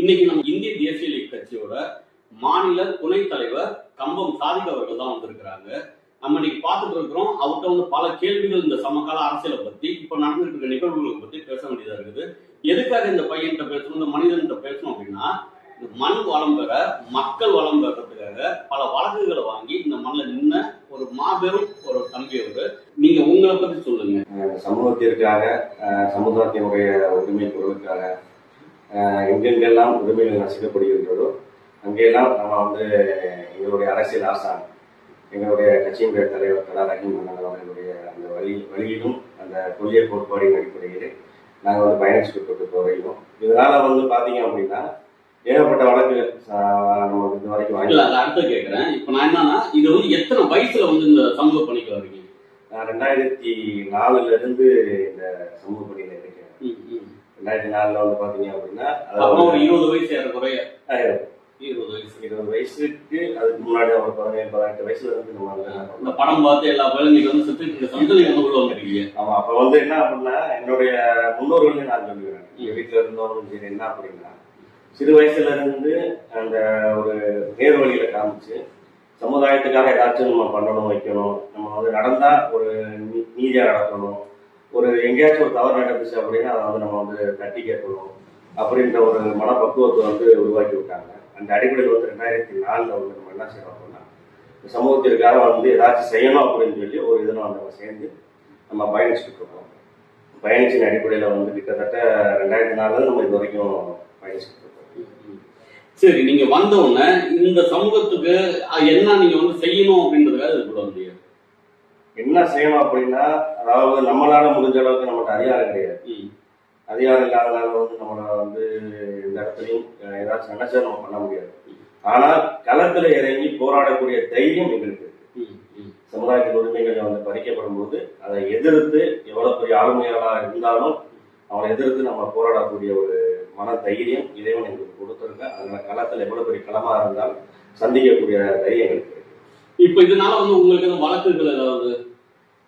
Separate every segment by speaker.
Speaker 1: இன்னைக்கு நம்ம இந்திய தேசிய லீக் கட்சியோட மாநில துணைத் தலைவர் கம்பம் சாதிக் அவர்கள் தான் வந்திருக்கிறாங்க. நம்ம இன்னைக்கு பார்த்துட்டு இருக்கிறோம். அவர்கிட்ட வந்து பல கேள்விகள் இந்த சமகால அரசியலை பத்தி இப்ப நடந்துட்டு இருக்க நிகழ்வுகளை பத்தி பேச வேண்டியதா இருக்குது. எதுக்காக இந்த பையன்கிட்ட பேசணும் இந்த மனிதன்கிட்ட பேசணும் அப்படின்னா இந்த மண் வளம் பெற மக்கள் வளம் பெறதுக்காக பல வழக்குகளை வாங்கி இந்த மண்ணில் நின்ன ஒரு மாபெரும் ஒரு தம்பி அவரு. நீங்க உங்களை பத்தி சொல்லுங்க.
Speaker 2: சமூகத்திற்காக சமுதாயத்தினுடைய உரிமை குரலுக்காக எங்கெங்கெல்லாம் உரிமைகள் நசுக்கப்படுகின்றதோ அங்கெல்லாம் நம்ம வந்து எங்களுடைய அரசியல் ஆசான் எங்களுடைய கட்சியினுடைய தலைவர் கலா ரஹீம் அண்ணன் அவர்களுடைய அந்த வழி வழியிலும் அந்த கொள்கை கோட்பாடின் அடிப்படையில் நாங்கள் வந்து பயணிச்சுட்டு போகிறோம். இதனால வந்து பார்த்தீங்க அப்படின்னா ஏகப்பட்ட வழக்குகள் நம்ம இது வரைக்கும் வாங்கி
Speaker 1: அதை அடுத்து கேட்கிறேன் இப்ப நான் என்னன்னா இது வந்து எத்தனை வயசுல வந்து இந்த சமூக பணிக்கு வரீங்க
Speaker 2: நான் ரெண்டாயிரத்தி நாலுல இருந்து இந்த சமூக பணியில இருக்கேன். ரெண்டாயிரத்தி நாலுல வந்து பாத்தீங்க அப்படின்னா
Speaker 1: அப்போ ஒரு இருபது வயசு ஏறக்குறைய இருபது. வயசு.
Speaker 2: இருபது வயசுக்கு அதுக்கு முன்னாடி அவர் பதினேழு பதினெட்டு வயசுல இருந்து நம்ம
Speaker 1: இந்த. படம் பார்த்து எல்லா இன்னைக்கு வந்து சுத்தி சந்ததி வந்து உள்ள வந்துருக்கீங்க
Speaker 2: ஆமா அப்ப வந்து என்ன அப்படின்னா என்னுடைய முன்னோர்களே நான் சொல்லுவேன் எங்க வீட்டுல இருந்தவங்களும் சரி என்ன அப்படின்னா சிறு வயசுல இருந்து அந்த ஒரு நேர் வழியில காமிச்சு சமுதாயத்துக்காக ஏதாச்சும் நம்ம பண்ணணும் வைக்கணும். நம்ம வந்து நடந்தா ஒரு நீதியா நடக்கணும் ஒரு எங்கேயாச்சும் ஒரு தவறு நடந்துச்சு அப்படின்னா அதை வந்து நம்ம வந்து தட்டி கேட்கணும் அப்படின்ற ஒரு மனப்பக்குவத்தை வந்து உருவாக்கி விட்டாங்க. அந்த அடிப்படையில் வந்து ரெண்டாயிரத்தி நாலில் வந்து நம்ம என்ன செய்யறோம் அப்படின்னா இந்த சமூகத்திற்காக வந்து ஏதாச்சும் செய்யணும் அப்படின்னு சொல்லி ஒரு இதில் வந்து நம்ம சேர்ந்து நம்ம பயணிச்சுட்டு இருக்கோம். பயணிச்சின் அடிப்படையில் வந்து கிட்டத்தட்ட ரெண்டாயிரத்தி நாலுல நம்ம இது வரைக்கும் பயணிச்சுட்டு இருக்கோம்.
Speaker 1: சரி நீங்க வந்த உடனே இந்த சமூகத்துக்கு என்ன நீங்க வந்து செய்யணும் அப்படின்றதுக்காக இது கூட வந்தீங்க?
Speaker 2: என்ன செய்யணும் அப்படின்னா அதாவது நம்மளால முடிஞ்ச அளவுக்கு நம்மகிட்ட அதிகாரம் கிடையாது. அதிகாரம் இல்லாதனால வந்து நம்மள வந்து இந்த இடத்துலையும் ஏதாச்சும் நினைச்சா நம்ம பண்ண முடியாது. ஆனால் களத்துல இறங்கி போராடக்கூடிய தைரியம் எங்களுக்கு. சமுதாயத்தின் உரிமைகள் வந்து பறிக்கப்படும் போது அதை எதிர்த்து எவ்வளவு பெரிய ஆளுமையாளா இருந்தாலும் அவனை எதிர்த்து நம்ம போராடக்கூடிய ஒரு மன தைரியம் இறைவன் எங்களுக்கு கொடுத்துருக்க அதனால களத்துல எவ்வளவு பெரிய களமா இருந்தாலும் சந்திக்கக்கூடிய தைரியம் எங்களுக்கு இருக்கு.
Speaker 1: இப்ப இதனால வந்து உங்களுக்கு எதுவும் வழக்குகள் ஏதாவது?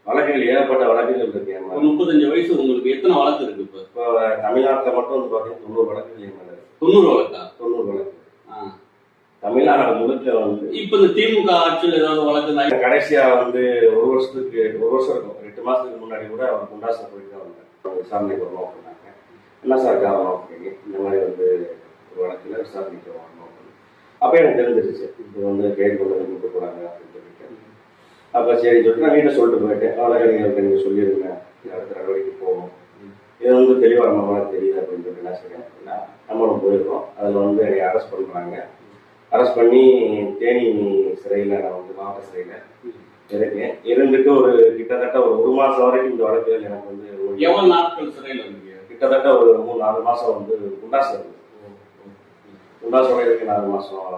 Speaker 2: வழக்குகள் ஏகப்பட்ட வழக்குகள் இருக்கு.
Speaker 1: ஒரு முப்பத்தஞ்சு வயசு உங்களுக்கு எத்தனை வழக்கு இருக்கு இப்ப?
Speaker 2: இப்போ தமிழ்நாட்டுல மட்டும் வந்து பாத்தீங்கன்னா தொண்ணூறு இருக்கு.
Speaker 1: தொண்ணூறு வழக்கா?
Speaker 2: தொண்ணூறு வழக்கு. தமிழ்நாடு முழுக்க வந்து
Speaker 1: இப்ப இந்த திமுக ஆட்சியில் ஏதாவது வழக்கு
Speaker 2: கடைசியா வந்து ஒரு வருஷத்துக்கு ஒரு வருஷம் இருக்கும். எட்டு மாசத்துக்கு முன்னாடி கூட அவர் குண்டாசில் போயிட்டு தான் வந்தார். விசாரணைக்கு வரணும் அப்படின்னாங்க. என்ன சார் காரணம் அப்படின்னு. இந்த மாதிரி வந்து ஒரு வழக்குல விசாரணைக்கு வரணும். அப்போ எனக்கு தெரிஞ்சிருச்சு இது வந்து கைது கொண்டு கூப்பிட்டு போறாங்க அப்படின்னு சொல்லிட்டு. அப்போ சரி சொல்லிட்டு நான் வீட்டை சொல்லிட்டு போயிட்டேன் வழக்கறிஞருக்கு நீங்கள் சொல்லிடுங்க அடுத்த நடவடிக்கை போகும். இது வந்து தெளிவாக நம்ம தெரியுது அப்படின்னு சொல்லிட்டு என்ன அப்படின்னா நம்மளும் போயிருக்கோம். அதில் வந்து என்னை அரெஸ்ட் பண்ணுறாங்க அரெஸ்ட் பண்ணி தேனி சிறையில் நான் வந்து மாவட்ட சிறையில் இருக்கேன். இருந்துட்டு ஒரு கிட்டத்தட்ட ஒரு ஒரு மாசம் வரைக்கும் இந்த வழக்குகள் எனக்கு வந்து
Speaker 1: எவ்வளவு நாட்கள் சிறையில் இருந்தீங்க?
Speaker 2: கிட்டத்தட்ட ஒரு மூணு நாலு மாசம் வந்து குண்டாஸ் இருந்தது. குண்டாஸ் உடையதுக்கு நாலு மாசம்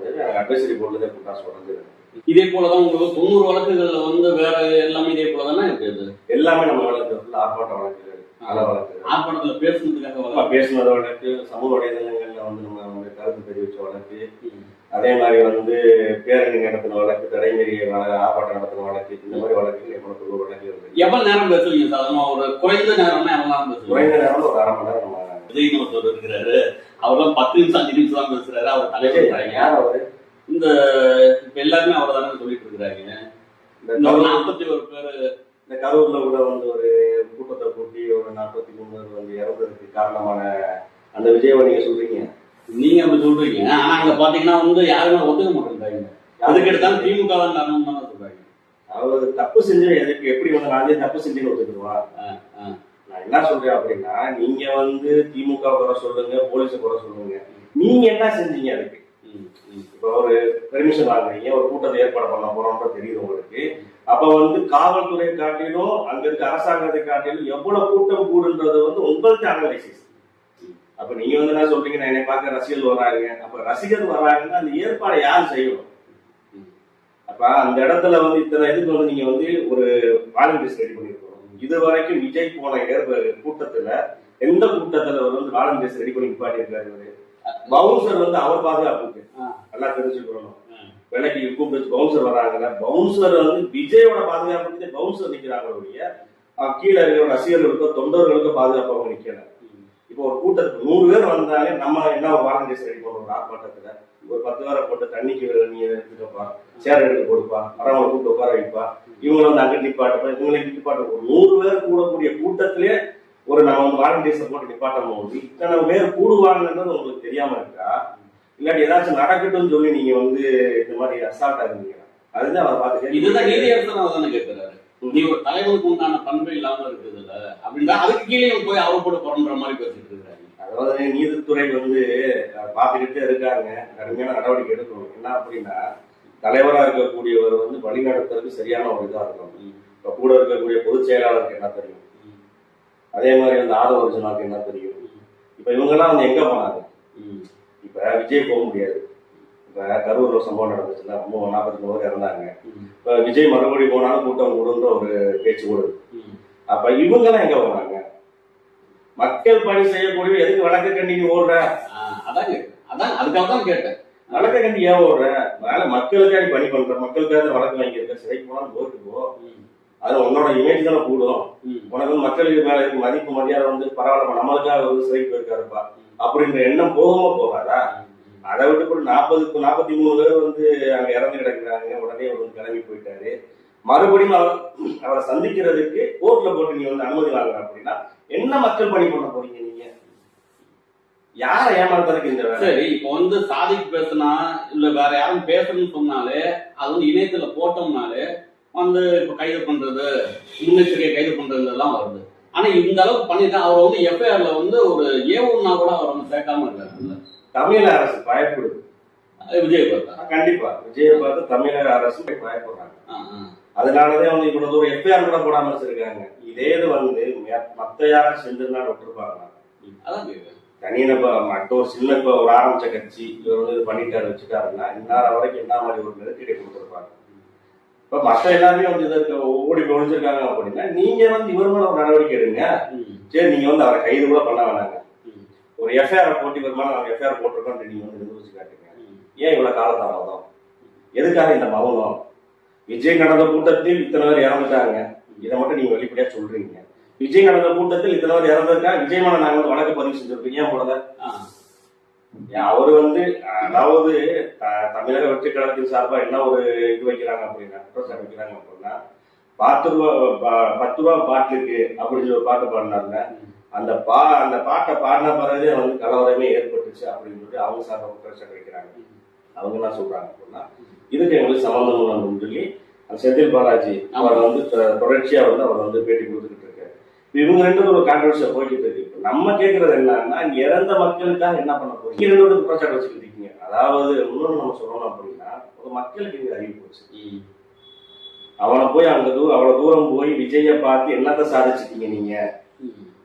Speaker 2: எனக்கு அட்வைசரி போர்டுல குண்டாஸ் உடஞ்சது
Speaker 1: இதே போலதான் உங்களுக்கு தொண்ணூறு வழக்குகள்ல வந்து வேற எல்லாமே இதே போலதானே இருக்குது
Speaker 2: எல்லாமே நம்ம வழக்கு ஆர்ப்பாட்ட வழக்குகள் நல வழக்குகள்.
Speaker 1: ஆர்ப்பாட்டத்துல பேசுனதுக்காக வழக்கு.
Speaker 2: பேசினது வழக்கு சமூக வலைதளங்கள்ல வந்து நம்ம வந்து கருத்து தெரிவிச்ச வழக்கு. அதே மாதிரி வந்து பேரணி நடத்தின வழக்கு தடைமீறி ஆர்ப்பாட்டம் நடத்தின வழக்கு இந்த மாதிரி வழக்குகள் எவ்வளவு ஒரு வழக்குகள் இருக்கு?
Speaker 1: எவ்வளவு நேரம் பேசுவீங்க சாதாரணமா? ஒரு குறைந்த நேரம்னா எவ்வளவு நேரம்
Speaker 2: குறைந்த நேரம் ஒரு அரை மணி நேரம் நம்ம
Speaker 1: விஜய்னு ஒருத்தர் இருக்கிறாரு. அவர்லாம் பத்து நிமிஷம் அஞ்சு நிமிஷம் தான் பேசுறாரு. அவர் தலைவர்
Speaker 2: யார் அவரு?
Speaker 1: இந்த இப்ப எல்லாருமே அவர் தானே சொல்லிட்டு இருக்கிறாங்க. நாற்பத்தி ஒரு பேரு.
Speaker 2: இந்த கரூர்ல கூட வந்து ஒரு கூட்டத்தை கூட்டி ஒரு நாற்பத்தி மூணு பேர் வந்து இறந்ததுக்கு காரணமான அந்த விஜயவை நீங்க சொல்றீங்க?
Speaker 1: நீங்க அப்படி சொல்றீங்க. ஆனா அங்க பாத்தீங்கன்னா வந்து யாருமே ஒத்துக்க மாட்டேங்கிறாங்க அதுக்கு எடுத்தாலும் திமுக தான் காரணம் தானே சொல்றாங்க.
Speaker 2: அவர் தப்பு செஞ்சு எதுக்கு? எப்படி வந்து நானே தப்பு செஞ்சுன்னு ஒத்துக்குவா. நான் என்ன சொல்றேன் அப்படின்னா நீங்க வந்து திமுக குறை சொல்லுங்க போலீஸை குறை சொல்லுங்க. நீங்க என்ன செஞ்சீங்க அதுக்கு. இப்போ ஒரு பெர்மிஷன் வாங்குறீங்க ஒரு கூட்டத்தை ஏற்பாடு பண்ண போறோம்ன்றது தெரியுது உங்களுக்கு. அப்ப வந்து காவல்துறை காட்டிலும் அங்க இருக்க அரசாங்கத்தை காட்டிலும் எவ்வளவு கூட்டம் கூடுன்றது வந்து உங்களுக்கு அனலைசிஸ் அப்ப நீங்க வந்து என்ன சொல்றீங்க? நான் என்னை பார்க்க ரசிகர்கள் வராங்க. அப்ப ரசிகர் வராங்கன்னா அந்த ஏற்பாடை யார் செய்யணும்? அப்ப அந்த இடத்துல வந்து இத்தனை இதுக்கு வந்து நீங்க வந்து ஒரு வாலண்டியர்ஸ் ரெடி பண்ணிருக்கணும். இது வரைக்கும் விஜய் போன கூட்டத்துல எந்த கூட்டத்துல அவர் வந்து வாலண்டியர்ஸ் ரெடி பண்ணி நிப்பாட்டியிருக்காரு இவரு? பவுன்சர் வந்து அவர் பாதுகாப்புக்கு. நல்லா தெரிஞ்சுக்கணும். வேலைக்கு கூப்பிட்டு பவுன்சர் வராங்கல்ல பவுன்சர் வந்து விஜயோட பாதுகாப்புக்கு பவுன்சர் நிக்கிறாங்க ஒழிய அஹ் கீழே இருக்கிற ரசிகர்களுக்கோ தொண்டர்களுக்கோ பாதுகாப்பாக நிக்கல. இப்போ ஒரு கூட்டத்துக்கு நூறு பேர் வந்தாலே நம்ம என்ன ஒரு வாலண்டியர்ஸ் ரெடி பண்றோம் ஒரு ஆர்ப்பாட்டத்துல? ஒரு பத்து பேரை போட்டு தண்ணிக்கு நீ எடுத்துக்கப்பா? சேர் எடுத்து கொடுப்பா வரவங்களை கூப்பிட்டு உட்கார வைப்பா. இவங்களை வந்து அங்கே நிப்பாட்டப்பா இவங்களை நிப்பாட்ட ஒரு நூறு பேர் கூடக்கூடிய கூட்டத்திலே ஒரு நம்ம வந்து வாலண்டியர்ஸை போட்டு நிப்பாட்டும் போது இத்தனை பேர் கூடுவாங்கன்றது உங்களுக்கு தெரியாம இருக்கா? இல்லாட்டி ஏதாச்சும் நடக்கட்டும்னு சொல்லி நீங்க வந்து இந்த மாதிரி அசால்ட்டா இருந்தீங்க அதுதான் அவர் பார்த்து
Speaker 1: இதுதான் நீதியரசர் தானே கேட்கிறாரு. நீ ஒரு தலைவனுக்கு உண்டான பண்பு இல்லாம இருக்குதுல்ல அப்படின்னா அதுக்கு கீழே போய் அவ கூட புறன்ற மாதிரி பேசிட்டு இருக்காரு
Speaker 2: அதாவது நீதித்துறை வந்து பார்த்துக்கிட்டே இருக்காங்க. கடுமையான நடவடிக்கை எடுக்கணும். என்ன அப்படின்னா தலைவரா இருக்கக்கூடியவர் வந்து வழிநடத்துறதுக்கு சரியான ஒரு இதா இருக்கணும். இப்ப கூட இருக்கக்கூடிய பொதுச் செயலாளருக்கு என்ன தெரியும்? அதே மாதிரி வந்து ஆதவ அர்ஜுனாவுக்கு என்ன தெரியும்? இப்ப இவங்கெல்லாம் வந்து எங்க போனாங்க. இப்ப விஜய் போக முடியாது. இப்ப கரூர் ஒரு சம்பவம் நடந்துச்சுன்னா ரொம்ப நாற்பத்தி மூணு பேர் இறந்தாங்க. இப்ப விஜய் மறுபடியும் போனாலும் கூட்டம் கூடுன்ற ஒரு பேச்சு கூடுது. அப்ப இவங்கெல்லாம் எங்க போனாங்க? மக்கள் பணி செய்யக்கூடிய எதுக்கு வழக்கு கண்டிக்கு ஓடுற?
Speaker 1: அதான் அதான் அதுக்காக தான் கேட்டேன்.
Speaker 2: வழக்க கண்டி ஏன் ஓடுற? வேலை மக்களுக்காக பணி பண்ற மக்களுக்காக வழக்கு வாங்கியிருக்க சிறைக்கு போனாலும் போட்டு போ.
Speaker 1: ம்.
Speaker 2: அது உன்னோட இமேஜ் தானே கூடும். உனக்கு மக்களுக்கு மேல இருக்க மதிப்பு மரியாதை வந்து பரவாயில்ல நம்மளுக்காக வந்து சிறைக்கு போயிருக்காருப்பா. அப்படின்ற எண்ணம் போகுமா போகாதா? அதை விட்டு போட்டு நாற்பதுக்கு நாற்பத்தி மூணு பேர் வந்து அங்க இறந்து கிடக்குறாங்க உடனே அவர் வந்து கிளம்பி போயிட்டாரு. மறுபடியும் அவர் அவரை சந்திக்கிறதுக்கு கோர்ட்ல போட்டு நீ வந்து அனுமதி வாங்குற அப்படின்னா என்ன மக்கள் பணி பண்ண போறீங்க நீங்க? யாரை ஏமாத்துறதுக்கு இந்த
Speaker 1: சரி இப்போ வந்து சாதிக்கு பேசுனா இல்ல வேற யாரும் பேசணும்னு சொன்னாலே அது வந்து இணையத்துல போட்டோம்னாலே வந்து இப்ப கைது பண்றது முன்னெச்சரிக்கை கைது பண்றதுலாம் வருது. ஆனா இந்த அளவுக்கு பண்ணிட்டு அவர் வந்து எஃப்ஐஆர்ல வந்து ஒரு ஏ ஒன்னா கூட அவர் வந்து சேர்க்காம இருக்காரு
Speaker 2: தமிழக அரசு பயப்படுது.
Speaker 1: விஜய் பார்த்தா?
Speaker 2: கண்டிப்பா விஜயை பார்த்து தமிழக அரசு பயப்படுறாங்க. அதனாலதான் வந்து இவ்வளவு தூரம் எஃப்ஐஆர் கூட போடாம வச்சிருக்காங்க. இதே இது வந்து மத்த யாரும் செஞ்சிருந்தா விட்டுருப்பாங்க.
Speaker 1: அதான்.
Speaker 2: தனியான இப்ப மற்ற ஒரு சின்ன இப்ப ஒரு ஆரம்பிச்ச கட்சி இவர் வந்து இது பண்ணிட்டாரு வச்சுட்டாருன்னா இந்நேரம் வரைக்கும் என்ன மாதிரி ஒரு நெருக்கடி கொடுத்துருப்பாங்க? இப்ப மத்த எல்லாருமே வந்து இதற்கு ஓடி ஒழிஞ்சிருக்காங்க அப்படின்னா நீங்க வந்து இவர் மேல ஒரு நடவடிக்கை எடுங்க. சரி நீங்க வந்து அவரை கைது கூட பண்ண வேணாங்க. ஒரு எஃப்ஐஆர் போட்டி இவர் மேல நாங்க எஃப்ஐஆர் போட்டிருக்கோம் நீங்க வந்து நிரூபிச்சு காட்டுங்க. ஏன் இவ்வளவு காலதாமதம்? எதுக்காக இந்த மௌனம்? விஜய் நடந்த கூட்டத்தில் இத்தனை பேர் இறந்துட்டாங்க. இதை மட்டும் நீங்க வெளிப்படையா சொல்றீங்க. விஜய் நடந்த கூட்டத்தில் இத்தனை பேர் இறந்திருக்கா? விஜய் மேல நாங்க வந்து வழக்கு பதிவு செஞ்சிருக்கோம். ஏன் போடல? அவர் வந்து அதாவது தமிழக வெற்றி கழகத்தின் சார்பா என்ன ஒரு இது வைக்கிறாங்க அப்படின்னா குற்றச்சாட்டு வைக்கிறாங்க அப்படின்னா பத்து ரூபா பத்து ரூபா பாட்டுக்கு அப்படின்னு சொல்லி ஒரு பாட்டு பாடினாருங்க அந்த பா அந்த பாட்டை பாடின பிறகு வந்து கலவரமே ஏற்பட்டுச்சு அப்படின்னு சொல்லிட்டு அவங்க சார்பா குற்றச்சாட்டு வைக்கிறாங்க. அவங்க என்ன சொல்றாங்க அப்படின்னா இதுக்கு எங்களுக்கு சம்பந்தம் அப்படின்னு சொல்லி செந்தில் பாலாஜி அவர் வந்து தொடர்ச்சியா வந்து அவர் வந்து பேட்டி கொடுத்துக்கிட்டு இருக்காரு. இவங்க ரெண்டு பேரும் ஒரு கான்ட்ரவர்சியா போய்கிட்டு இருக்கு. இப்ப நம்ம கேட்கறது என்னன்னா இறந்த மக்களுக்காக என்ன பண்ண போறீங்க? ரெண்டு பேரும் குற்றச்சாட்டு வச்சுக்கிட்டு இருக்கீங்க. அதாவது இன்னொன்னு நம்ம சொல்லணும் அப்படின்னா ஒரு மக்களுக்கு இங்க அறிவு போச்சு. அவனை போய் அங்க தூரம் அவ்வளவு தூரம் போய் விஜய பார்த்து என்னத்த சாதிச்சிட்டீங்க நீங்க.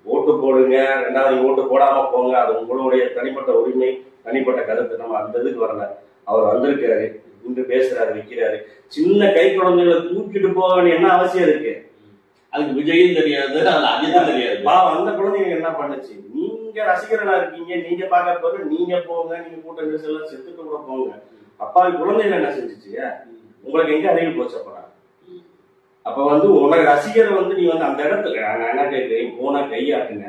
Speaker 2: ஓட்டு போடுங்க. ரெண்டாவது ஓட்டு போடாம போங்க. அது உங்களுடைய தனிப்பட்ட உரிமை தனிப்பட்ட கருத்து. நம்ம அந்த இதுக்கு வரல. அவர் வந்திருக்காரு இன்று பேசுறாரு வைக்கிறாரு சின்ன கை குழந்தைகளை தூக்கிட்டு போக வேண்டிய என்ன அவசியம் இருக்கு?
Speaker 1: அதுக்கு விஜயும் தெரியாது அஜித்தும் தெரியாது.
Speaker 2: பாவம் அந்த குழந்தைங்க என்ன பண்ணுச்சு? நீங்க ரசிகர்களா இருக்கீங்க நீங்க பார்க்க போது நீங்க போங்க நீங்க கூட்ட நெரிசல்ல செத்துட்டு கூட போங்க. அப்பாவி குழந்தைகள் என்ன செஞ்சுச்சு? உங்களுக்கு எங்க அறிவு போச்சு அப்படா அப்ப வந்து உனக்கு ரசிகரை வந்து நீ வந்து அந்த இடத்துல நான் என்ன கேட்கிறேன்? போனா கையாட்டுங்க.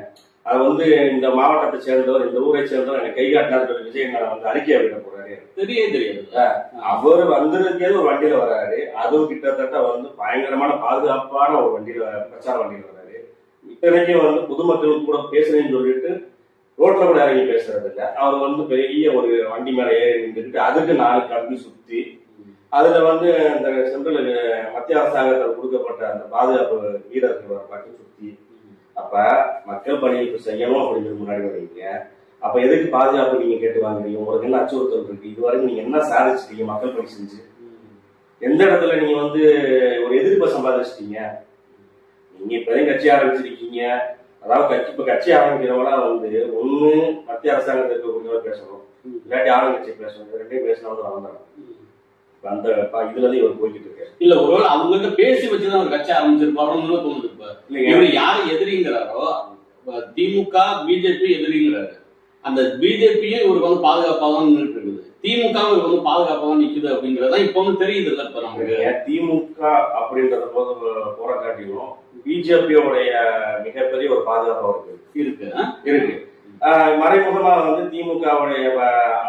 Speaker 2: அது வந்து இந்த மாவட்டத்தை சேர்ந்தவர் இந்த ஊரை சேர்ந்தவர் எனக்கு கை காட்டினார் விஜய் நான் வந்து அறிக்கை விட போறாரு.
Speaker 1: தெரியவே தெரியாது.
Speaker 2: அவர் வந்திருக்கே ஒரு வண்டியில வராரு. அதுவும் கிட்டத்தட்ட வந்து பயங்கரமான பாதுகாப்பான ஒரு வண்டியில பிரச்சார வண்டியில வராரு. இத்தனைக்கும் வந்து பொதுமக்களுக்கு கூட பேசுறேன்னு சொல்லிட்டு ரோட்ல கூட இறங்கி பேசுறது இல்ல அவர் வந்து பெரிய ஒரு வண்டி மேல ஏறி நின்றுட்டு அதுக்கு நாலு கம்பி சுத்தி அதுல வந்து இந்த சென்ட்ரல் மத்திய அரசாங்கத்தால் கொடுக்கப்பட்ட அந்த பாதுகாப்பு வீரர்கள் மட்டும் சுத்தி அப்ப மக்கள் பணியை இப்ப செய்யணும் அப்படின்னு முன்னாடி வரீங்க அப்ப எதுக்கு பாதுகாப்பு நீங்க கேட்டு வாங்குறீங்க? உங்களுக்கு என்ன அச்சுறுத்தல் இருக்கு? இது வரைக்கும் நீங்க என்ன சாதிச்சிட்டீங்க? மக்கள் பணி செஞ்சு. எந்த இடத்துல நீங்க வந்து ஒரு எதிர்ப்பை சம்பாதிச்சிட்டீங்க? நீங்க இப்பதான் கட்சி ஆரம்பிச்சிருக்கீங்க. அதாவது கட்சி இப்ப கட்சி ஆரம்பிக்கிறவங்களா வந்து ஒண்ணு மத்திய அரசாங்கத்துக்கு இருக்கக்கூடியவர் பேசணும். இல்லாட்டி ஆளுங்கட்சி பேசணும். இது ரெண்டையும் பேசினா வந்து வளர்ந்துடும் அந்த இதுல இவர் போய்கிட்டு இருக்காரு
Speaker 1: இல்ல ஒருவேளை அவங்ககிட்ட பேசி வச்சுதான் ஒரு கட்சி ஆரம்பிச்சிருப்பாரோன்னு தோணுது
Speaker 2: இல்லைங்க.
Speaker 1: இவர் யாரு எதிரிங்கிறாரோ திமுக பிஜேபி எதிரிங்கிறாரு. அந்த பிஜேபியும் இவருக்கு வந்து பாதுகாப்பா தான் நின்றுட்டு இருக்குது திமுக இவருக்கு வந்து பாதுகாப்பா தான் நிக்குது அப்படிங்கறதா இப்ப வந்து தெரியுது இல்ல இப்ப நமக்கு.
Speaker 2: திமுக அப்படின்றத போது போற காட்டிலும் பிஜேபியோடைய மிகப்பெரிய ஒரு பாதுகாப்பு
Speaker 1: இருக்கு?
Speaker 2: இருக்கு. ஆஹ் மறைமுகமா வந்து திமுகவுடைய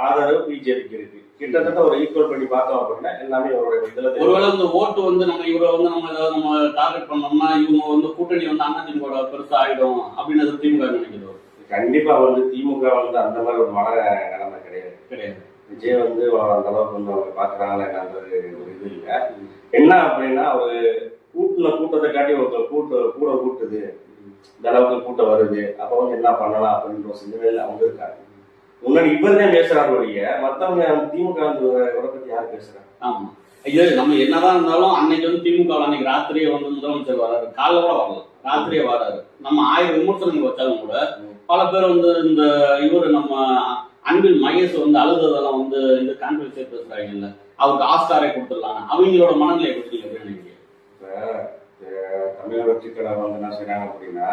Speaker 2: ஆதரவு பிஜேபிக்கு இருக்கு. கிட்டத்தட்ட ஒரு ஈக்குவல் பண்ணி பார்த்தோம் அப்படின்னா எல்லாமே ஒரு இதுல.
Speaker 1: ஒருவேளை இந்த ஓட்டு வந்து நம்ம இவரை வந்து நம்ம ஏதாவது நம்ம டார்கெட் பண்ணோம்னா இவங்க வந்து கூட்டணி வந்து அண்ணா திமுக பெருசா ஆயிடும் அப்படின்னு திமுக நினைக்கிறோம்.
Speaker 2: கண்டிப்பா வந்து திமுக வந்து அந்த மாதிரி ஒரு மன நிலைமை கிடையாது.
Speaker 1: கிடையாது.
Speaker 2: விஜய் வந்து அந்த அளவுக்கு வந்து அவங்க பாக்குறாங்களா என்னன்றது ஒரு இது இல்லை. என்ன அப்படின்னா ஒரு கூட்டின கூட்டத்தை காட்டி ஒரு கூட்டு கூட கூட்டுது. இந்த அளவுக்கு கூட்டம் வருது. அப்ப வந்து என்ன பண்ணலாம் அப்படின்ற ஒரு சிந்தனையில அவங்க இருக்காங்க. முன்னாடி இவர் தான் பேசுறாரு ஒழிய மத்தவங்க திமுக இவரை பத்தி யார் பேசுறாங்க?
Speaker 1: ஆமா. இது நம்ம என்னதான் இருந்தாலும் அன்னைக்கு வந்து திமுக அன்னைக்கு ராத்திரியே வந்து முதலமைச்சர் வராரு. காலைல கூட வரல. ராத்திரியே வராரு. நம்ம ஆயிரம் விமர்சனங்கள் வச்சாலும் கூட பல பேர் வந்து இந்த இவரு நம்ம அன்பில் மகேஷ் வந்து அழுததெல்லாம் வந்து இந்த கான்ட்ரவர்சியா பேசுறாங்கல்ல. அவருக்கு ஆஸ்காரை கொடுத்துடலாம் அவங்களோட மனநிலையை எப்படி நினைக்கிறீங்க?
Speaker 2: தமிழக வெற்றி கழகம் வந்து என்ன செய்றாங்க அப்படின்னா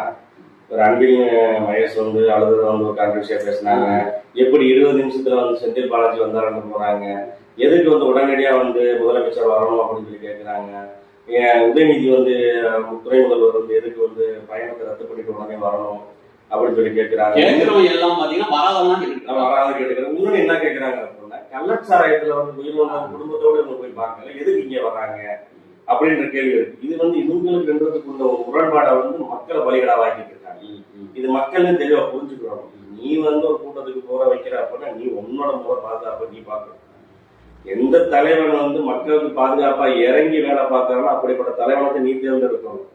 Speaker 2: ஒரு அன்பின் வயசு வந்து அழுது வந்து ஒரு கான்ட்ரவர்சியா பேசினாங்க. எப்படி இருபது நிமிஷத்துல வந்து செந்தில் பாலாஜி வந்தாருன்னு போறாங்க. எதுக்கு வந்து உடனடியா வந்து முதலமைச்சர் வரணும் அப்படின்னு சொல்லி கேட்கிறாங்க உதயநிதி வந்து துணை முதல்வர் வந்து எதுக்கு வந்து பயணத்தை ரத்து பண்ணிட்டு உடனே வரணும் அப்படின்னு சொல்லி கேட்கிறாங்க
Speaker 1: எல்லாம் பாத்தீங்கன்னா வராதவங்க
Speaker 2: நான்
Speaker 1: கேட்கிறாங்க
Speaker 2: இன்னொன்னு என்ன கேட்கிறாங்க அப்படின்னா கள்ளச்சாராயத்துல வந்து உயிரிழந்த குடும்பத்தோட போய் பார்க்கல. எதுக்கு இங்க வர்றாங்க? அப்படின்ற கேள்வி இருக்கு. இது வந்து இவங்களுக்கு ரெண்டுத்துக்குள்ள ஒரு முரண்பாடை வந்து மக்களை பலிகடாவாக்கிட்டு இருக்காங்க. இது மக்கள் தெளிவா புரிஞ்சுக்கிறோம். நீ வந்து ஒரு கூட்டத்துக்கு போற வைக்கிற அப்படின்னா நீ உன்னோட முக பாதுகாப்பை நீ பார்க்கணும். எந்த தலைவன் வந்து மக்களுக்கு பாதுகாப்பா இறங்கி வேலை பார்க்கறானோ அப்படிப்பட்ட தலைவனத்தை நீ தேர்ந்தெடுக்கணும்.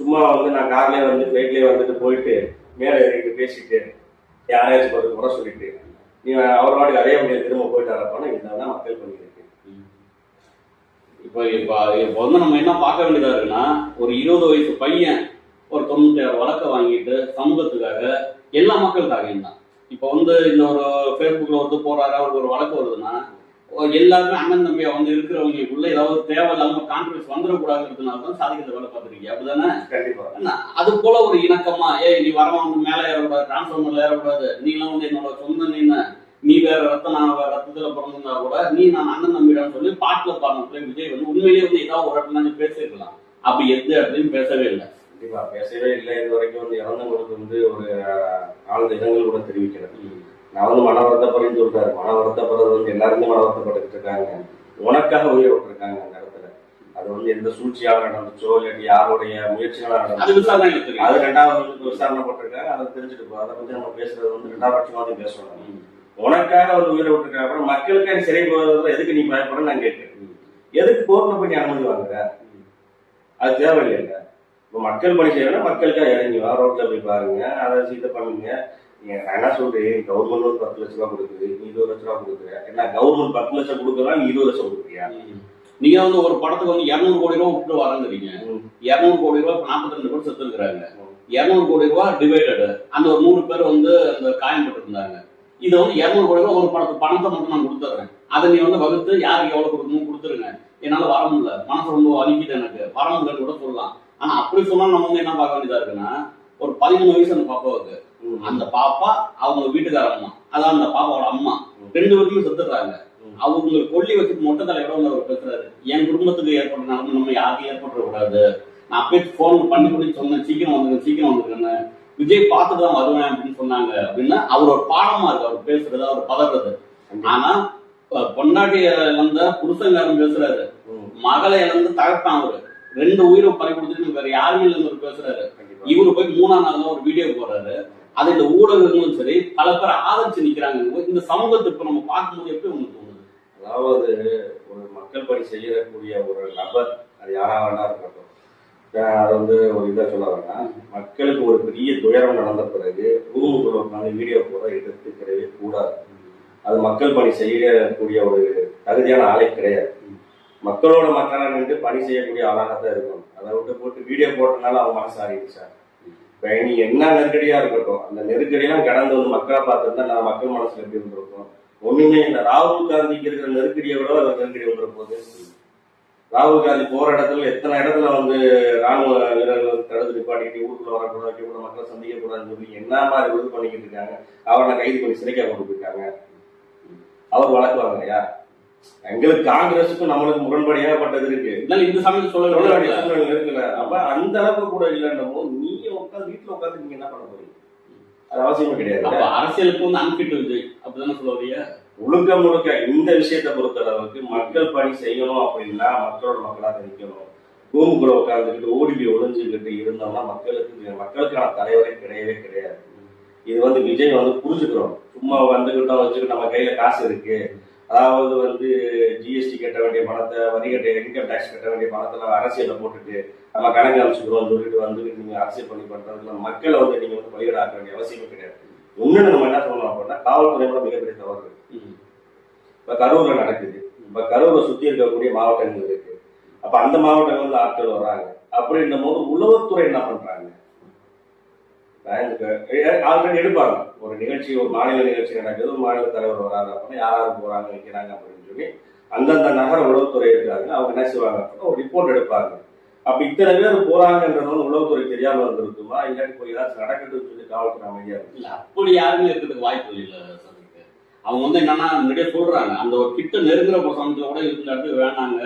Speaker 2: சும்மா வந்து நான் கார்லயே வந்து ஃபிளைட்லயே வந்துட்டு போயிட்டு மேலே ஏறிட்டு பேசிட்டு யாரையாச்சும் பார்த்து குறை சொல்லிட்டு நீ அவர் பாட்டுக்கு அதே வழியில் திரும்ப போயிட்டு வரப்போனா இதுதான் மக்கள் பண்ணியிருக்கு
Speaker 1: இப்போ இப்போ இப்போ வந்து நம்ம என்ன பார்க்க வேண்டியதா இருக்குன்னா ஒரு இருபது வயசு பையன் ஒரு தொண்ணூத்தி ஆறு வழக்க வாங்கிட்டு சமூகத்துக்காக எல்லா மக்களுக்காகவும் தான். இப்போ வந்து இந்த ஒரு ஃபேஸ்புக்கில் வந்து போறாரு அவருக்கு ஒரு வழக்கு வருதுன்னா எல்லாருமே அண்ணன் தம்பியா வந்து இருக்கிறவங்களுக்குள்ள ஏதாவது தேவையில்லாம கான்ட்ரவர்ஸ் வந்துடக்கூடாதுன்றதுனால தான் சாதிக்கிற வேலை பார்த்துருக்கீங்க. அப்படிதானே?
Speaker 2: கண்டிப்பா.
Speaker 1: அது போல ஒரு இணக்கமா ஏய் நீ வரவன் வந்து மேலே ஏறக்கூடாது டிரான்ஸ்ஃபார்மர்ல ஏறக்கூடாது நீலாம் வந்து என்னோட சொந்த நீனு நீ வேற ரத்தம் நான் வேற ரத்தத்துல பிறந்திருந்தா கூட நீ நான் அண்ணன் நம்பிடான்னு சொல்லி பாட்டுல பாருங்க விஜய் வந்து உண்மையிலேயே வந்து ஏதாவது ஒரு இடத்துல பேசிருக்கலாம் அப்படி எந்த இடத்துலயும் பேசவே இல்லை.
Speaker 2: கண்டிப்பா பேசவே இல்லை. இது வரைக்கும் வந்து இறந்தவங்களுக்கு வந்து ஒரு ஆழ்ந்த இடங்கள் கூட தெரிவிக்கிறது. நான் வந்து மன வருத்தப்படுறேன்னு சொல்றாரு மன வருத்தப்படுறது வந்து எல்லாருமே மன வருத்தப்பட்டுக்கிட்டு இருக்காங்க. உனக்காக உயிரை விட்டுருக்காங்க அந்த இடத்துல. அது வந்து எந்த சூழ்ச்சியால நடந்துச்சோ இல்லாட்டி யாருடைய முயற்சியால நடந்துச்சோ அது ரெண்டாவது விசாரணை போட்டிருக்காங்க அதை தெரிஞ்சுட்டு அதை பத்தி நம்ம பேசுறது வந்து ரெண்டாவது பட்சமாக பேசணும். உனக்காக வந்து உயிரை அப்புறம் மக்களுக்காக நீ சிறை போகிறதுல எதுக்கு நீ பயப்பட நான் கேட்கிறேன் எதுக்கு கோர்ட்ல போய் நீ அனுமதி வாங்குற? அது தேவையில்லை இப்போ மக்கள் பணி செய்யணும்னா மக்களுக்காக இறங்கி வா ரோட்ல போய் பாருங்க. அதை இதை பண்ணுங்க. நீங்க நான் என்ன சொல்றேன் கவர்மெண்ட் ஒரு பத்து லட்ச ரூபா கொடுக்குது. நீ இருபது லட்ச ரூபா கொடுக்குற. என்ன கவர்மெண்ட் பத்து லட்சம் கொடுக்குறா நீ இருபது லட்சம் கொடுக்குறியா?
Speaker 1: நீங்க வந்து ஒரு படத்துக்கு வந்து இருநூறு கோடி ரூபாய் விட்டு வரங்கிறீங்க. இருநூறு கோடி ரூபாய் நாற்பத்தி ரெண்டு பேர் செத்து இருக்கிறாங்க இருநூறு கோடி ரூபாய் டிவைடடு அந்த ஒரு நூறு பேர் வந்து அந்த காயம்பட்டு இருந்தாங்க இது வந்து இரநூறு கோடி ரூபாய் ஒரு பணத்தை பணத்தை மட்டும் நான் கொடுத்துட்றேன் அதை நீ வந்து வகுத்து யாருக்கு எவ்வளவு கொடுக்கணும் கொடுத்துருங்க. என்னால வர முடியல. மனசு ரொம்ப வலிக்குது எனக்கு. வர முடியலன்னு கூட சொல்லலாம். ஆனா அப்படி சொன்னா நம்ம வந்து என்ன பார்க்க வேண்டியதா இருக்குன்னா ஒரு பதிமூணு வயசு அந்த பாப்பாவுக்கு. அந்த பாப்பா அவங்க வீட்டுக்கார அம்மா. அதான் அந்த பாப்பாவோட அம்மா. ரெண்டு பேருக்குமே செத்துடுறாங்க. அவங்க கொல்லி வச்சுட்டு மொட்டை தலைவரோட வந்து அவர் பேசுறாரு. என் குடும்பத்துக்கு ஏற்பட்ட நிலைமை நம்ம யாருக்கும் ஏற்பட்டுற கூடாது. நான் அப்பயே ஃபோன் பண்ணி பண்ணி சொன்னேன். சீக்கிரம் வந்துருங்க சீக்கிரம் வந்துருக்கேன்னு விஜய் பார்த்துட்டு தான் வருவேன் அப்படின்னு சொன்னாங்க அப்படின்னா அவர் ஒரு பாடமா இருக்கு அவர் பேசுறது அவர் பதறது. ஆனா அஹ், பொண்டாட்டி இழந்த புருஷங்காரன் பேசுறாரு. மகளை இழந்து தகப்பான் அவரு. ரெண்டு உயிரை பறி கொடுத்துட்டு வேற யாருமே இல்லைன்னு அவர் பேசுறாரு. இவரு போய் மூணாம் நாள் ஒரு வீடியோ போடுறாரு. அதை இந்த ஊடகங்களும் சரி பல பேர் ஆதரிச்சு நிக்கிறாங்க. இந்த சமூகத்தை இப்ப நம்ம பார்க்கும்போது எப்படி உங்களுக்கு தோணுது?
Speaker 2: அதாவது ஒரு மக்கள் பணி செய்யக்கூடிய ஒரு நபர் அது யாரா வேணா இருக்கட்டும். அது வந்து ஒரு இதை சொல்ல வேணாம் மக்களுக்கு ஒரு பெரிய துயரம் நடந்த பிறகு ரூமுக்குள்ள உட்காந்து வீடியோ எடுத்து எடுத்துக்கிறவே கூடாது. அது மக்கள் பணி செய்யக்கூடிய ஒரு தகுதியான ஆளே கிடையாது. மக்களோட மக்களாக நின்று பணி செய்யக்கூடிய ஆளாக தான் இருக்கணும். அதை விட்டு போட்டு வீடியோ போட்டனால அவங்க மனசு ஆறிடுச்சா இப்போ நீ என்ன நெருக்கடியாக இருக்கட்டும் அந்த நெருக்கடியெல்லாம் கடந்து வந்து மக்களை பார்த்துருந்தா நான் மக்கள் மனசில் எப்படி இருந்திருக்கும்? ஒன்றுமே இந்த ராகுல் காந்திக்கு இருக்கிற நெருக்கடியை விட ஒரு நெருக்கடி வந்துட போகுது ராகுல் காந்தி போற இடத்துல எத்தனை இடத்துல வந்து ராணுவ வீரர்கள் தடுத்து நிப்பாட்டிட்டு ஊருக்குள்ள வரக்கூடாது வைக்கக்கூடாது மக்களை சந்திக்க கூடாதுன்னு சொல்லி என்ன மாதிரி இது பண்ணிக்கிட்டு இருக்காங்க? அவரை கைது பண்ணி சிறைக்கா கொண்டு போயிருக்காங்க அவர் வழக்குவாங்க இல்லையா எங்களுக்கு காங்கிரஸுக்கும் நம்மளுக்கு முரண்படியாகப்பட்டது இருக்கு.
Speaker 1: இருந்தாலும் இந்த சமயத்தில் சொல்ல
Speaker 2: சொல்ல வேண்டிய
Speaker 1: வேண்டிய
Speaker 2: சூழ்நிலை இருக்குல்ல. அப்ப அந்த அளவுக்கு கூட இல்லைன்னும் போது நீங்க உட்காந்து வீட்டுல உட்காந்து நீங்க என்ன பண்ண போறீங்க? அது அவசியமே கிடையாது.
Speaker 1: அரசியலுக்கு வந்து அன்பிட் விஜய் அப்படிதானே சொல்ல வரீங்க?
Speaker 2: முழுக்க முழுக்க இந்த விஷயத்தை பொறுத்தளவுக்கு மக்கள் பணி செய்யணும் அப்படின்னா மக்களோட மக்களாக இருக்கணும். கூமுக்குள்ள உட்காந்துக்கிட்டு ஓடி போய் ஒளிஞ்சுக்கிட்டு இருந்தோம்னா மக்களுக்கு மக்களுக்கான தலைவரே கிடையவே கிடையாது. இது வந்து விஜய் வந்து புரிஞ்சுக்கிறோம். சும்மா வந்துக்கிட்டோம் வச்சுக்கிட்டு நம்ம கையில காசு இருக்கு. அதாவது வந்து ஜிஎஸ்டி கட்ட வேண்டிய பணத்தை வரி கட்ட இன்கம் டேக்ஸ் கட்ட வேண்டிய பணத்தை நம்ம அரசியல போட்டுட்டு நம்ம கணக்கு அமைச்சுக்கிறோம் சொல்லிட்டு வந்துட்டு நீங்க அரசியல் பண்ணி பண்றதுல மக்களை வந்து நீங்க வந்து பலிகடாக்க வேண்டிய அவசியமே கிடையாது. இன்னொன்று நம்ம என்ன சொல்லணும் அப்படின்னா காவல்துறையோட மிகப்பெரிய தவறு. இப்ப கரூர்ல நடக்குது. இப்ப கரூரை சுத்தி இருக்கக்கூடிய மாவட்டங்கள் இருக்கு. அப்ப அந்த மாவட்டங்கள்ல ஆட்கள் வர்றாங்க. அப்படின்னும் போது உளவுத்துறை என்ன பண்றாங்க? ஆல்ரெடி எடுப்பாங்க. ஒரு நிகழ்ச்சி ஒரு மாநில நிகழ்ச்சி நடக்குது. ஒரு மாநில தலைவர் வராங்க அப்படின்னா யார் யார் போறாங்க வைக்கிறாங்க அப்படின்னு சொல்லி அந்தந்த நகர உளவுத்துறை இருக்காங்க அவங்க என்ன செய்வாங்க அப்படின்னா ஒரு ரிப்போர்ட் எடுப்பாங்க. அப்ப இத்தனை பேர் போறாங்கன்றது வந்து உளவுத்துறை தெரியாம இருந்திருக்குமா? இல்லாட்டி போய் ஏதாச்சும் நடக்கட்டும்னு சொல்லி காவல்துறை அமைதியா இருக்கு
Speaker 1: இல்ல அப்படி யாருமே இருக்கிறதுக்கு வாய்ப்பு இல்லை சந்திக்கு அவங்க வந்து என்னன்னா முன்னாடியே சொல்றாங்க அந்த ஒரு கிட்ட நெருங்குற சமயத்துல கூட இருந்த இடத்துக்கு வேணாங்க.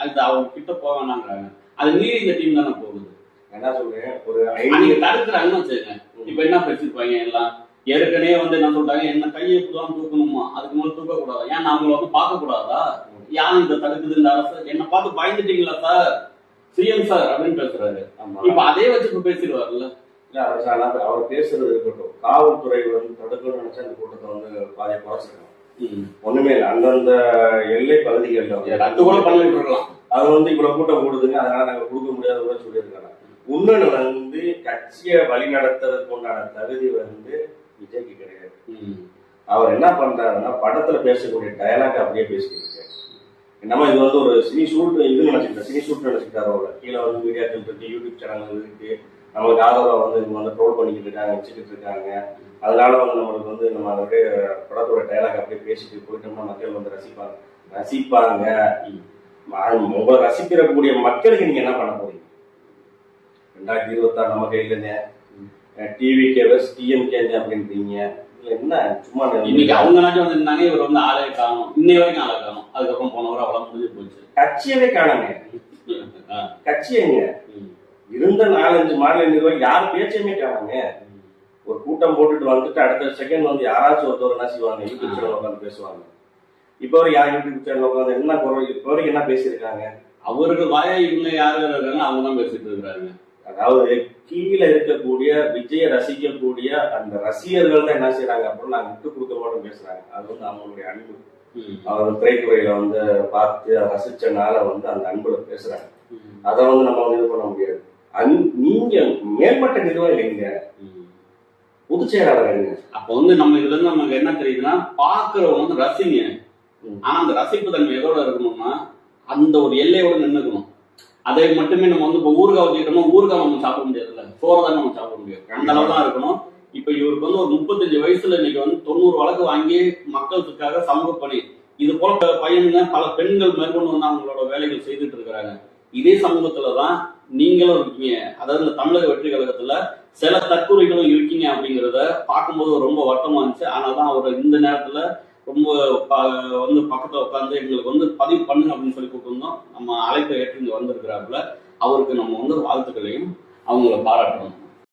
Speaker 1: அது அவங்க கிட்ட போக வேணாங்கிறாங்க. அது மீறி இந்த டீம் தானே போகுது.
Speaker 2: என்ன சொல்றேன் ஒரு ஐந்து
Speaker 1: தடுக்கிறாங்கன்னு வச்சுக்கோங்க. இப்ப என்ன பேசிருப்பாங்க எல்லாம்? ஏற்கனவே வந்து என்ன சொல்றாங்க என்ன கையை இப்பதான் தூக்கணுமா? அதுக்கு மேல தூக்க கூடாதா ஏன் நான் அவங்கள வந்து பார்க்க கூடாதா யார் இந்த தடுக்குது இந்த அரசு? என்ன பார்த்து பயந்துட்டீங்களா சார்? சிஎம் சார் அப்படின்னு பேசுறாரு. இப்ப அதே வச்சு இப்ப பேசிடுவாருல்ல.
Speaker 2: இல்ல, அவர் பேசுறது இருக்கட்டும். காவல்துறை வந்து தடுக்கணும்னு நினைச்சா இந்த கூட்டத்தை வந்து பாதி குறைச்சிருக்கணும் ஒண்ணுமே இல்லை. அந்தந்த எல்லை பகுதிகளில் வந்து
Speaker 1: ரத்து கூட பண்ணிட்டு இருக்கலாம்.
Speaker 2: அது வந்து இவ்வளவு கூட்டம் கூடுதுங்க அதனால நாங்க கொடுக்க முடியாத கூட சொல்லியிருக்காங்க. இன்னொன்னு வந்து கட்சியை வழி நடத்துறதுக்கு உண்டான தகுதி வந்து விஜய்க்கு கிடையாது. அவர் என்ன பண்றாருன்னா படத்துல பேசக்கூடிய டயலாக் அப்படியே பேசிட்டு நம்ம இது வந்து ஒரு சினி ஷூட் இது நினைச்சுக்கிட்டேன் சினி ஷூட் நினைச்சுக்கிட்டாரு அவரை கீழே வந்து மீடியாக்கள் இருக்கு யூடியூப் சேனல் இருக்கு. நம்மளுக்கு ஆதரவா வந்து இவங்க வந்து ட்ரோல் பண்ணிக்கிட்டு இருக்காங்க வச்சுக்கிட்டு இருக்காங்க. அதனால வந்து நம்மளுக்கு வந்து நம்ம அப்படியே படத்தோட டயலாக் அப்படியே பேசிட்டு போயிட்டோம்னா மக்கள் வந்து ரசிப்பாங்க. ரசிப்பாங்க. உங்களை ரசிக்கிறக்கூடிய மக்களுக்கு நீங்க என்ன பண்ண போறீங்க? ரெண்டாயிரத்தி இருபத்தாறு நம்ம கையில டிவி கேவஸ் டிஎம்கே அப்படின்றீங்க. என்ன சும்மா
Speaker 1: இன்னைக்கு அவங்க நாட்டம் வந்து இருந்தாங்க இவர் வந்து ஆளே காணும். இன்னை வரைக்கும் ஆளை காணும். அதுக்கப்புறம் போன வாரம் அவ்வளவு முடிஞ்சு போச்சு.
Speaker 2: கட்சியவே காணுங்க
Speaker 1: ஆ.
Speaker 2: கட்சி எங்க?
Speaker 1: ம்.
Speaker 2: இருந்த நாலஞ்சு மாநில நிர்வாகி யார் பேச்சையுமே காணுங்க ஒரு கூட்டம் போட்டுட்டு வந்துட்டு அடுத்த செகண்ட் வந்து யாராச்சும் ஒருத்தர் என்ன செய்வாங்க? யூடியூப் சேனல் உட்காந்து பேசுவாங்க. இப்போ வரை யார் யூடியூப் சேனல் உட்காந்து என்ன குரல் இப்போ வரைக்கும் என்ன பேசியிருக்காங்க?
Speaker 1: அவருக்கு வாய இவங்க யாரு இருக்காங்க அவங்க தான் பேசிட்டு இருக்காங்க
Speaker 2: அதாவது கீழே இருக்கக்கூடிய விஜய ரசிக்கக்கூடிய அந்த ரசிகர்கள் தான் என்ன செய்யறாங்க அப்படின்னு நாங்க விட்டு மாட்டோம் பேசுறாங்க. அது வந்து அவங்களுடைய அன்பு. அவர் திரைத்துறையில வந்து பார்த்து ரசிச்சனால வந்து அந்த அன்புல பேசுறாங்க. அதை வந்து நம்ம வந்து இது பண்ண முடியாது. நீங்க மேம்பட்ட நிர்வாகம் எங்க பொதுச் செயலாளர்
Speaker 1: அப்ப வந்து நம்ம இதுல இருந்து நமக்கு என்ன தெரியுதுன்னா பாக்குறவங்க வந்து ரசிங்க. ஆனா அந்த ரசிப்பு தன்மை எதோட இருக்கணும்னா அந்த ஒரு எல்லையோட நின்னுக்கணும். அதை மட்டுமே நம்ம வந்து இப்போ ஊறுகாய் வச்சுக்கிட்டோம்னா ஊறுகாய் நம்ம சாப்பிட முடியாதுல்ல. சோறை தான் நம்ம சாப்பிட முடியும். அந்த அளவு தான் இருக்கணும். இப்ப இவருக்கு வந்து ஒரு முப்பத்தஞ்சு வயசுல இன்னைக்கு வந்து தொண்ணூறு வழக்கு வாங்கி மக்களுக்காக சமூக பணி. இது போல பையனுங்க பல பெண்கள் மேற்கொண்டு வந்து அவங்களோட வேலைகள் செய்துட்டு இருக்கிறாங்க. இதே சமூகத்துல தான் நீங்களும் இருக்கீங்க. அதாவது இந்த தமிழக வெற்றி கழகத்துல சில தற்கொலைகளும் இருக்கீங்க அப்படிங்கிறத பார்க்கும்போது ரொம்ப வருத்தமா இருந்துச்சு. ஆனால் தான் அவர் இந்த நேரத்துல ரொம்ப ப- வந்து பக்கத்தில் உட்காந்து எங்களுக்கு வந்து பதிவு பண்ணுங்க அப்படின்னு சொல்லி கூப்பிட்டுருந்தோம் நம்ம அழைப்பை ஏற்று இங்கே வந்திருக்கிறாப்புல. அவருக்கு நம்ம வந்து வாழ்த்துக்களையும் அவங்கள பாராட்டணும்.